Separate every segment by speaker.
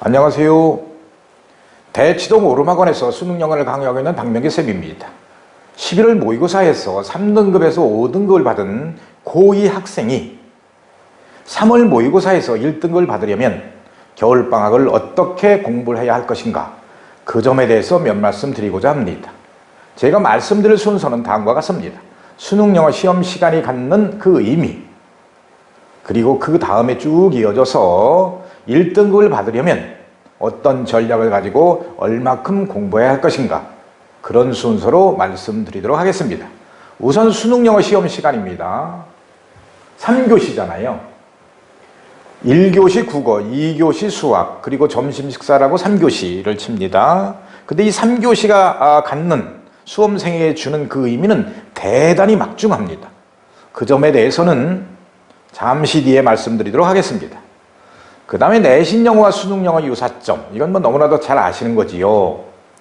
Speaker 1: 안녕하세요. 대치동 오르막원에서 수능 영어를 강의하고 있는 박명기 쌤입니다. 11월 모의고사에서 3등급에서 5등급을 받은 고2 학생이 3월 모의고사에서 1등급을 받으려면 겨울방학을 어떻게 공부를 해야 할 것인가 그 점에 대해서 몇 말씀 드리고자 합니다. 제가 말씀드릴 순서는 다음과 같습니다. 수능 영어 시험 시간이 갖는 그 의미 그리고 그 다음에 쭉 이어져서 1등급을 받으려면 어떤 전략을 가지고 얼마큼 공부해야 할 것인가 그런 순서로 말씀드리도록 하겠습니다. 우선 수능 영어 시험 시간입니다. 3교시잖아요. 1교시 국어, 2교시 수학, 그리고 점심 식사라고 3교시를 칩니다. 근데 이 3교시가 갖는 수험생에게 주는 그 의미는 대단히 막중합니다. 그 점에 대해서는 잠시 뒤에 말씀드리도록 하겠습니다. 그 다음에 내신 영어와 수능 영어 유사점. 이건 뭐 너무나도 잘 아시는 거지요.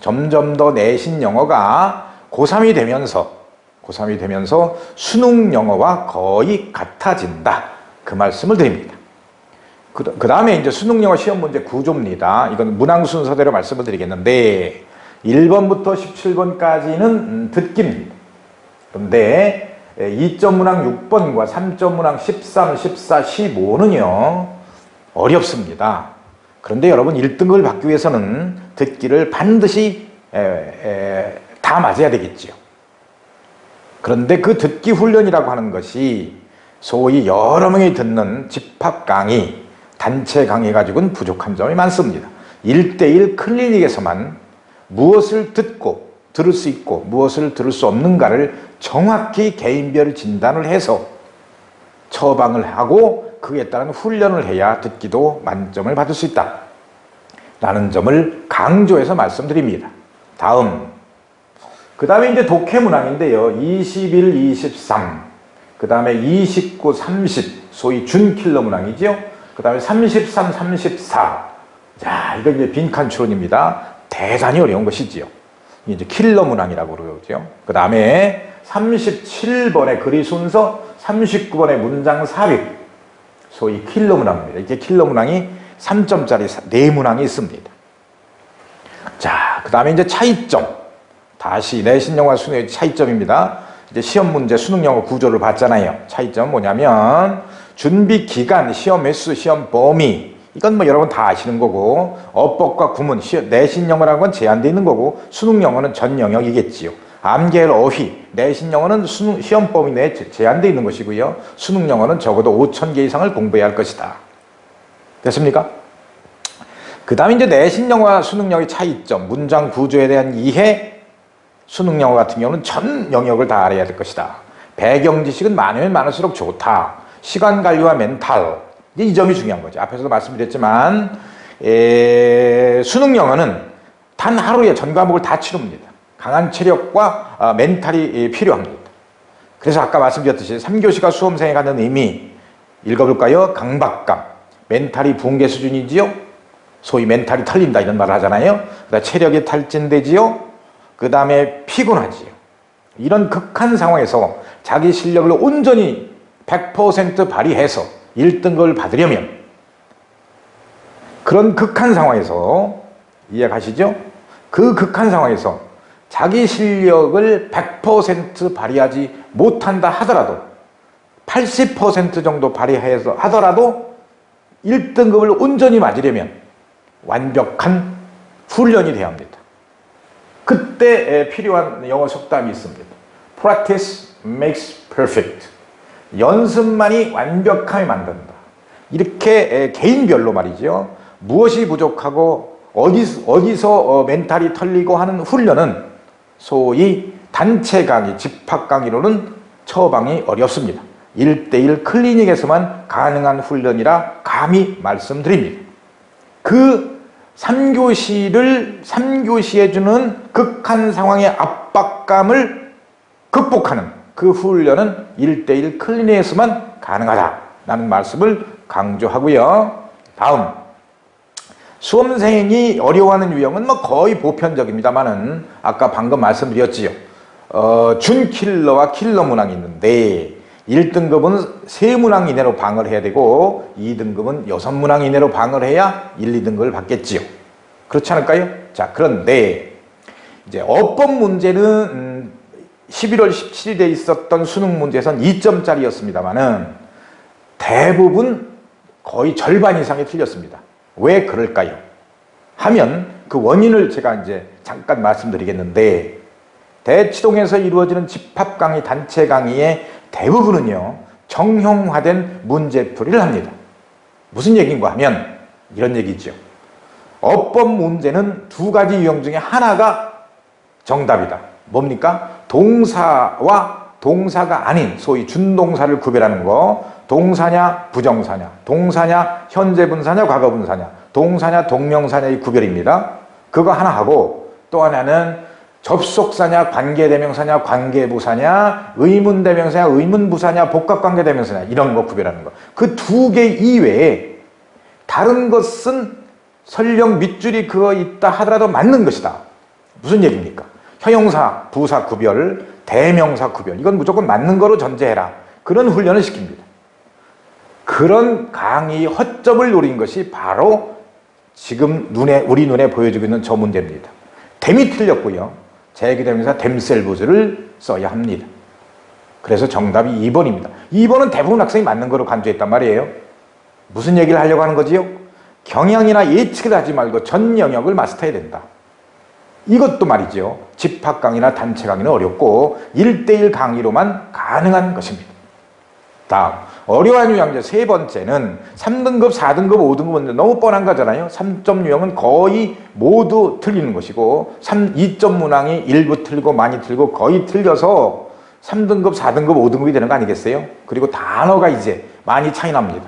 Speaker 1: 점점 더 내신 영어가 고3이 되면서, 고3이 되면서 수능 영어와 거의 같아진다. 그 말씀을 드립니다. 그 다음에 이제 수능 영어 시험 문제 구조입니다. 이건 문항 순서대로 말씀을 드리겠는데, 1번부터 17번까지는 듣기입니다. 그런데 2점 문항 6번과 3점 문항 13, 14, 15는요, 어렵습니다. 그런데 여러분 1등급을 받기 위해서는 듣기를 반드시 에, 에, 다 맞아야 되겠지요. 그런데 그 듣기 훈련이라고 하는 것이 소위 여러 명이 듣는 집합 강의, 단체 강의 가지고는 부족한 점이 많습니다. 1대1 클리닉에서만 무엇을 듣고 들을 수 있고 무엇을 들을 수 없는가를 정확히 개인별 진단을 해서 처방을 하고 그에 따른 훈련을 해야 듣기도 만점을 받을 수 있다. 라는 점을 강조해서 말씀드립니다. 다음. 그 다음에 이제 독해 문항인데요. 21, 23. 그 다음에 29, 30. 소위 준킬러 문항이죠. 그 다음에 33, 34. 자, 이거 이제 빈칸 추론입니다. 대단히 어려운 것이지요. 이제 킬러 문항이라고 그러죠. 그 다음에 37번의 글의 순서, 39번의 문장 삽입. 소위 킬러 문항입니다. 이게 킬러 문항이 3점짜리 네 문항이 있습니다. 자, 그 다음에 이제 차이점. 다시 내신 영어 수능의 차이점입니다. 이제 시험 문제 수능 영어 구조를 봤잖아요. 차이점 뭐냐면 준비 기간, 시험 횟수, 시험 범위. 이건 뭐 여러분 다 아시는 거고 어법과 구문, 내신 영어라는 건 제한되어 있는 거고 수능 영어는 전 영역이겠지요. 암계열 어휘, 내신 영어는 수능, 시험 범위 내에 제한되어 있는 것이고요. 수능 영어는 적어도 5천 개 이상을 공부해야 할 것이다. 됐습니까? 그 다음에 이제 내신 영어와 수능 영어의 차이점, 문장 구조에 대한 이해, 수능 영어 같은 경우는 전 영역을 다 알아야 될 것이다. 배경 지식은 많으면 많을수록 좋다. 시간 관리와 멘탈, 이 점이 중요한 거죠. 앞에서도 말씀드렸지만, 에, 수능 영어는 단 하루에 전 과목을 다 치릅니다. 강한 체력과 어, 멘탈이 필요합니다. 그래서 아까 말씀드렸듯이 3교시가 수험생에 갖는 의미 읽어볼까요? 강박감, 멘탈이 붕괴 수준이지요? 소위 멘탈이 털린다 이런 말을 하잖아요. 그다음 체력이 탈진되지요? 그 다음에 피곤하지요. 이런 극한 상황에서 자기 실력을 온전히 100% 발휘해서 1등급을 받으려면 그런 극한 상황에서 이해가시죠? 그 극한 상황에서 자기 실력을 100% 발휘하지 못한다 하더라도 80% 정도 발휘해서 하더라도 1등급을 온전히 맞으려면 완벽한 훈련이 되어야 합니다. 그때 필요한 영어 속담이 있습니다. Practice makes perfect. 연습만이 완벽함이 만든다. 이렇게 개인별로 말이죠. 무엇이 부족하고 어디, 어디서 멘탈이 털리고 하는 훈련은 소위 단체 강의, 집합 강의로는 처방이 어렵습니다. 1대1 클리닉에서만 가능한 훈련이라 감히 말씀드립니다. 그 3교시를 3교시에 주는 극한 상황의 압박감을 극복하는 그 훈련은 1대1 클리닉에서만 가능하다라는 말씀을 강조하고요. 다음 수험생이 어려워하는 유형은 뭐 거의 보편적입니다만은 아까 방금 말씀드렸지요. 어, 준킬러와 킬러 문항이 있는데 1등급은 3문항 이내로 방을 해야 되고 2등급은 6문항 이내로 방을 해야 1, 2등급을 받겠지요. 그렇지 않을까요? 자, 그런데 이제 어법 문제는 음, 11월 17일에 있었던 수능 문제에선 2점짜리였습니다만은 대부분 거의 절반 이상이 틀렸습니다. 왜 그럴까요? 하면 그 원인을 제가 이제 잠깐 말씀드리겠는데 대치동에서 이루어지는 집합 강의, 단체 강의의 대부분은요 정형화된 문제풀이를 합니다. 무슨 얘기인가 하면 이런 얘기죠. 어법 문제는 두 가지 유형 중에 하나가 정답이다. 뭡니까? 동사와 동사가 아닌 소위 준동사를 구별하는 거 동사냐 부정사냐 동사냐 현재 분사냐 과거 분사냐 동사냐 동명사냐의 구별입니다. 그거 하나 하고 또 하나는 접속사냐 관계대명사냐 관계부사냐 의문대명사냐 의문부사냐 복합관계대명사냐 이런 거 구별하는 거. 그 두 개 이외에 다른 것은 설령 밑줄이 그어 있다 하더라도 맞는 것이다. 무슨 얘기입니까? 형용사, 부사 구별, 대명사 구별. 이건 무조건 맞는 거로 전제해라. 그런 훈련을 시킵니다. 그런 강의 허점을 노린 것이 바로 지금 눈에, 우리 눈에 보여지고 있는 저 문제입니다. 댐이 틀렸고요. 제기대명사 댐셀부즈를 써야 합니다. 그래서 정답이 2번입니다. 2번은 대부분 학생이 맞는 거로 간주했단 말이에요. 무슨 얘기를 하려고 하는 거지요? 경향이나 예측을 하지 말고 전 영역을 마스터해야 된다. 이것도 말이죠. 집합 강의나 단체 강의는 어렵고 1대1 강의로만 가능한 것입니다. 다음 어려운 유형제 세 번째는 3등급, 4등급, 5등급은 너무 뻔한 거잖아요. 3점 유형은 거의 모두 틀리는 것이고 3, 2점 문항이 일부 틀고 많이 틀고 거의 틀려서 3등급, 4등급, 5등급이 되는 거 아니겠어요? 그리고 단어가 이제 많이 차이 납니다.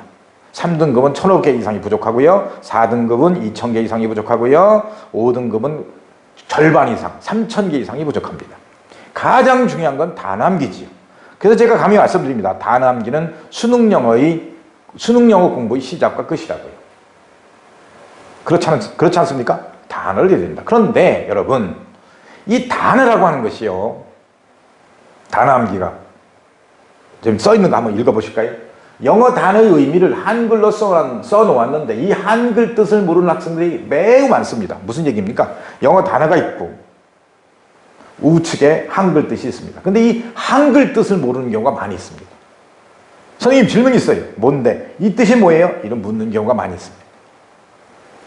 Speaker 1: 3등급은 1000개 이상이 부족하고요. 4등급은 2000개 이상이 부족하고요. 5등급은 절반 이상, 3000개 이상이 부족합니다. 가장 중요한 건 단암기지요. 그래서 제가 감히 말씀드립니다. 단암기는 수능 영어의 수능 영어 공부의 시작과 끝이라고요. 그렇지, 않, 그렇지 않습니까? 단어를 해야 된다. 그런데 여러분, 이 단어라고 하는 것이요. 단암기가 지금 써 있는 거 한번 읽어보실까요? 영어 단어의 의미를 한글로 써, 써놓았는데 이 한글 뜻을 모르는 학생들이 매우 많습니다. 무슨 얘기입니까? 영어 단어가 있고 우측에 한글 뜻이 있습니다. 근데 이 한글 뜻을 모르는 경우가 많이 있습니다. 선생님 질문이 있어요. 뭔데? 이 뜻이 뭐예요? 이런 묻는 경우가 많이 있습니다.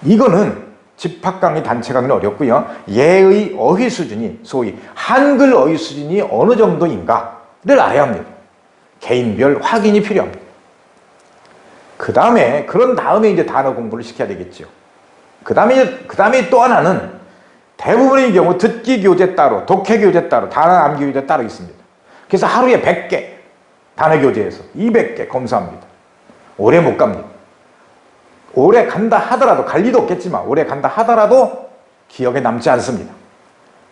Speaker 1: 이거는 집합 강의, 단체 강의는 어렵고요. 예의 어휘 수준이 소위 한글 어휘 수준이 어느 정도인가를 알아야 합니다. 개인별 확인이 필요합니다. 그 다음에 그런 다음에 이제 단어 공부를 시켜야 되겠죠. 그 다음에 그 다음에 또 하나는 대부분의 경우 듣기 교재 따로, 독해 교재 따로, 단어 암기 교재 따로 있습니다. 그래서 하루에 100개 단어 교재에서 200개 검사합니다. 오래 못 갑니다. 오래 간다 하더라도 갈 리도 없겠지만 오래 간다 하더라도 기억에 남지 않습니다.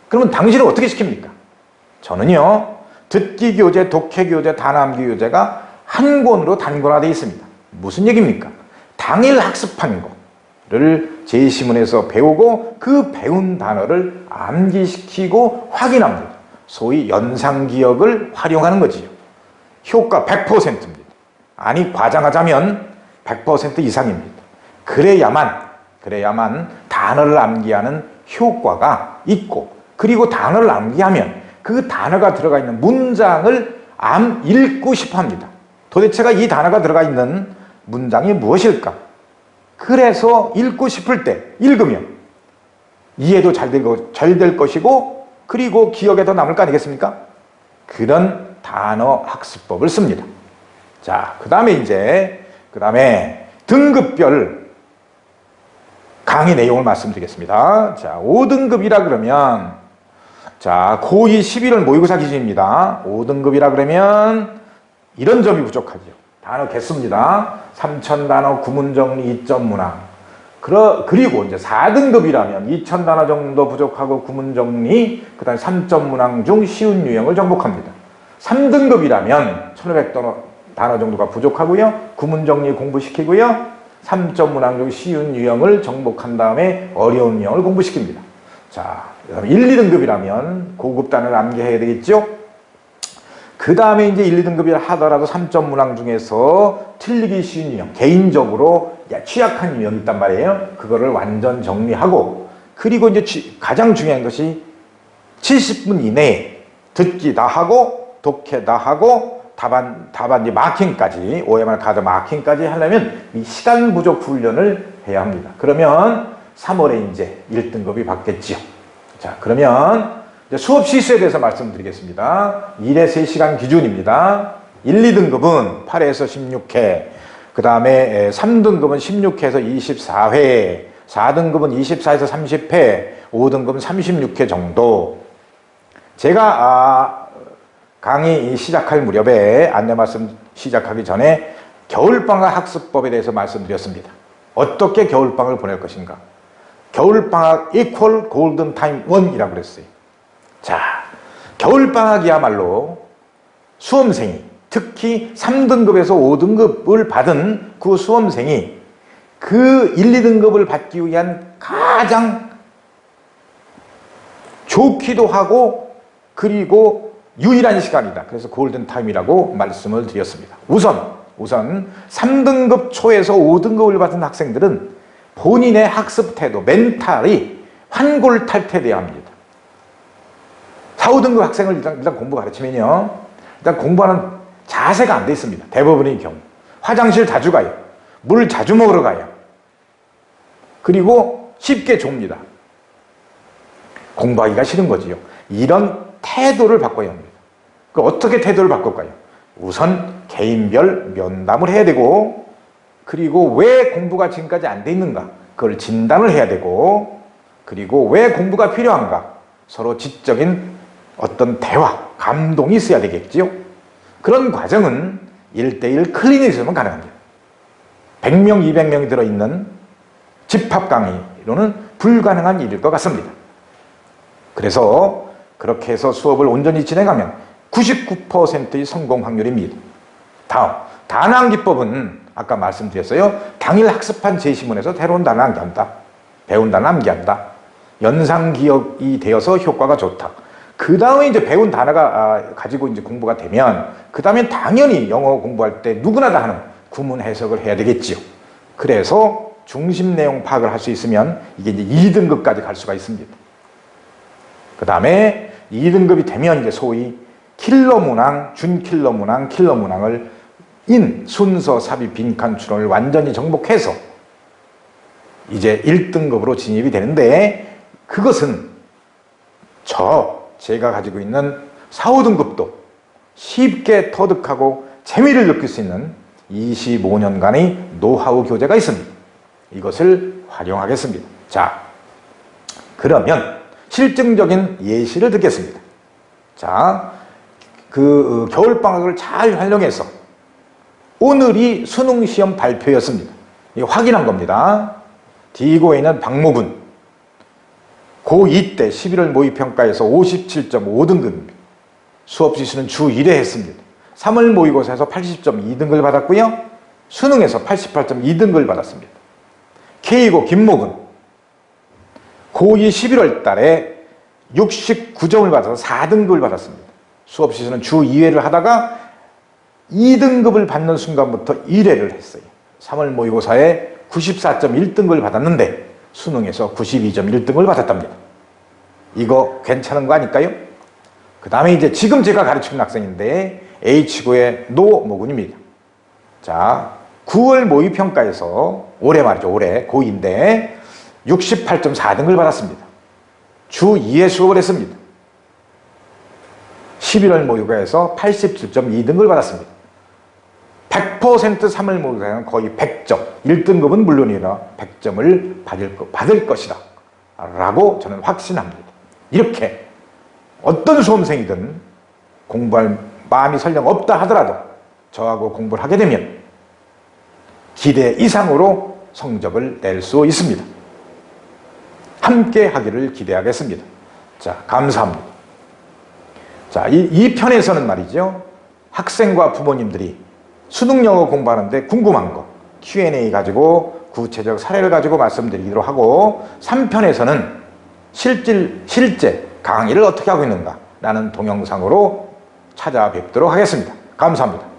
Speaker 1: 그러면 당신은 어떻게 시킵니까? 저는요 듣기 교재, 독해 교재, 단어 암기 교재가 한 권으로 단권화되어 있습니다. 무슨 얘기입니까? 당일 학습한 거를 제시문에서 배우고 그 배운 단어를 암기시키고 확인합니다. 소위 연상기억을 활용하는 거지요. 효과 100%입니다. 아니 과장하자면 100% 이상입니다. 그래야만 그래야만 단어를 암기하는 효과가 있고 그리고 단어를 암기하면 그 단어가 들어가 있는 문장을 암 읽고 싶어 합니다. 도대체가 이 단어가 들어가 있는 문장이 무엇일까? 그래서 읽고 싶을 때 읽으면 이해도 잘 될, 것이고 그리고 기억에 더 남을 거 아니겠습니까? 그런 단어 학습법을 씁니다. 자, 그 다음에 이제, 그 다음에 등급별 강의 내용을 말씀드리겠습니다. 자, 5등급이라 그러면, 자, 고2 11월 모의고사 기준입니다. 5등급이라 그러면 이런 점이 부족하죠. 단어 개수입니다. 3천 단어 구문 정리 2점 문항. 그러, 그리고 이제 4등급이라면 2천 단어 정도 부족하고 구문 정리, 그 다음에 3점 문항 중 쉬운 유형을 정복합니다. 3등급이라면 1500단어 단어 정도가 부족하고요. 구문 정리 공부시키고요. 3점 문항 중 쉬운 유형을 정복한 다음에 어려운 유형을 공부시킵니다. 자, 1, 2등급이라면 고급 단어를 암기해야 되겠죠? 그 다음에 이제 1, 2등급이라 하더라도 3점 문항 중에서 틀리기 쉬운 유형, 개인적으로 야, 취약한 유형이 있단 말이에요. 그거를 완전 정리하고, 그리고 이제 지- 가장 중요한 것이 70분 이내에 듣기 다 하고, 독해 다 하고, 답안, 답안 이제 마킹까지, OMR 카드 마킹까지 하려면 이 시간 부족 훈련을 해야 합니다. 그러면 3월에 이제 1등급이 받겠지요. 자, 그러면 수업 시수에 대해서 말씀드리겠습니다. 1에 3시간 기준입니다. 1, 2등급은 8에서 16회, 그 다음에 3등급은 16회에서 24회, 4등급은 24에서 30회, 5등급은 36회 정도. 제가 아, 강의 시작할 무렵에 안내 말씀 시작하기 전에 겨울방학 학습법에 대해서 말씀드렸습니다. 어떻게 겨울방학을 보낼 것인가? 겨울방학 이퀄 골든타임 1이라고 그랬어요. 자, 겨울방학이야말로 수험생이 특히 3등급에서 5등급을 받은 그 수험생이 그 1, 2등급을 받기 위한 가장 좋기도 하고 그리고 유일한 시간이다. 그래서 골든타임이라고 말씀을 드렸습니다. 우선 우선 3등급 초에서 5등급을 받은 학생들은 본인의 학습 태도, 멘탈이 환골탈태돼야 합니다. 4, 5등급 학생을 일단, 일단 공부 가르치면요. 일단 공부하는 자세가 안 돼 있습니다. 대부분의 경우. 화장실 자주 가요. 물 자주 먹으러 가요. 그리고 쉽게 좁니다. 공부하기가 싫은 거지요. 이런 태도를 바꿔야 합니다. 그 어떻게 태도를 바꿀까요? 우선 개인별 면담을 해야 되고 그리고 왜 공부가 지금까지 안 돼 있는가 그걸 진단을 해야 되고 그리고 왜 공부가 필요한가 서로 지적인 어떤 대화, 감동이 있어야 되겠지요. 그런 과정은 1대1 클리닉에서만 가능합니다. 100명, 200명이 들어있는 집합 강의로는 불가능한 일일 것 같습니다. 그래서 그렇게 해서 수업을 온전히 진행하면 99%의 성공 확률입니다. 다음, 단항 기법은 아까 말씀드렸어요. 당일 학습한 제시문에서 새로운 단어 암기한다. 배운 단어 암기한다. 연상 기억이 되어서 효과가 좋다. 그 다음에 이제 배운 단어가 아, 가지고 이제 공부가 되면 그 다음에 당연히 영어 공부할 때 누구나 다 하는 구문 해석을 해야 되겠지요. 그래서 중심 내용 파악을 할 수 있으면 이게 이제 2등급까지 갈 수가 있습니다. 그 다음에 2등급이 되면 이제 소위 킬러 문항, 준킬러 문항, 킬러 문항을 인, 순서, 삽입, 빈칸, 추론을 완전히 정복해서 이제 1등급으로 진입이 되는데 그것은 저 제가 가지고 있는 4, 5등급도 쉽게 터득하고 재미를 느낄 수 있는 25년간의 노하우 교재가 있습니다. 이것을 활용하겠습니다. 자, 그러면 실증적인 예시를 듣겠습니다. 자, 그 어, 겨울방학을 잘 활용해서 오늘이 수능 시험 발표였습니다. 이 확인한 겁니다. 디고에 있는 박모군 고2 때 11월 모의평가에서 57.5등급입니다. 수업 지수는 주 1회 했습니다. 3월 모의고사에서 80.2등급을 받았고요. 수능에서 88.2등급을 받았습니다. K고 김목은 고2 11월 달에 69점을 받아서 4등급을 받았습니다. 수업 시즌은 주 2회를 하다가 2등급을 받는 순간부터 1회를 했어요. 3월 모의고사에 94.1등급을 받았는데 수능에서 92.1등급을 받았답니다. 이거 괜찮은 거 아닐까요? 그 다음에 이제 지금 제가 가르치는 학생인데 H고의 노모군입니다. 자, 9월 모의평가에서 올해 말이죠. 올해 고2인데 68.4등을 받았습니다. 주 2회 수업을 했습니다. 11월 모의고사에서 87.2등을 받았습니다. 100% 3월 모의고사는 거의 100점, 1등급은 물론이라 100점을 받을, 거, 받을 것이다. 라고 저는 확신합니다. 이렇게 어떤 수험생이든 공부할 마음이 설령 없다 하더라도 저하고 공부를 하게 되면 기대 이상으로 성적을 낼 수 있습니다. 함께 하기를 기대하겠습니다. 자, 감사합니다. 자, 이, 이 편에서는 말이죠. 학생과 부모님들이 수능 영어 공부하는데 궁금한 거 Q&A 가지고 구체적 사례를 가지고 말씀드리기로 하고 3편에서는 실질, 실제 강의를 어떻게 하고 있는가 라는 동영상으로 찾아뵙도록 하겠습니다. 감사합니다.